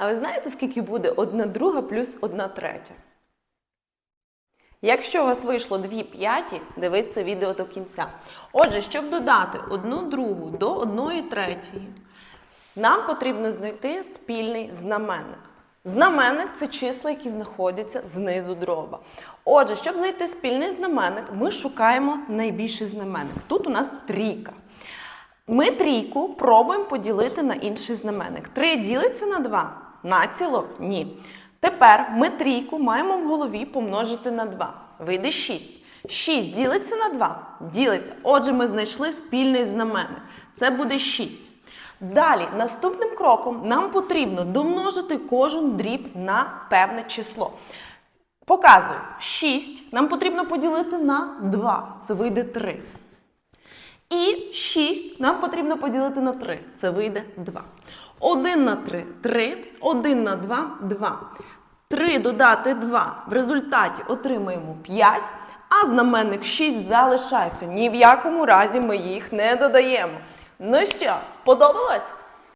А ви знаєте, скільки буде 1 друга плюс 1 третя? Якщо у вас вийшло 2 п'яті, дивись це відео до кінця. Отже, щоб додати 1 другу до 1 третьої, нам потрібно знайти спільний знаменник. Знаменник це числа, які знаходяться знизу дроба. Отже, щоб знайти спільний знаменник, ми шукаємо найбільший знаменник. Тут у нас трійка. Ми трійку пробуємо поділити на інший знаменник. 3 ділиться на 2. Націло? Ні. Тепер ми трійку маємо в голові помножити на 2. Вийде 6. 6 ділиться на 2. Ділиться. Отже, ми знайшли спільний знаменник. Це буде 6. Далі, наступним кроком нам потрібно домножити кожен дріб на певне число. Показую, 6 нам потрібно поділити на 2. Це вийде 3. І 6 нам потрібно поділити на 3. Це вийде 2. 1 на 3 3. 1 на 2 2. 3 додати 2. В результаті отримаємо 5. А знаменник 6 залишається. Ні в якому разі ми їх не додаємо. Ну що, сподобалось?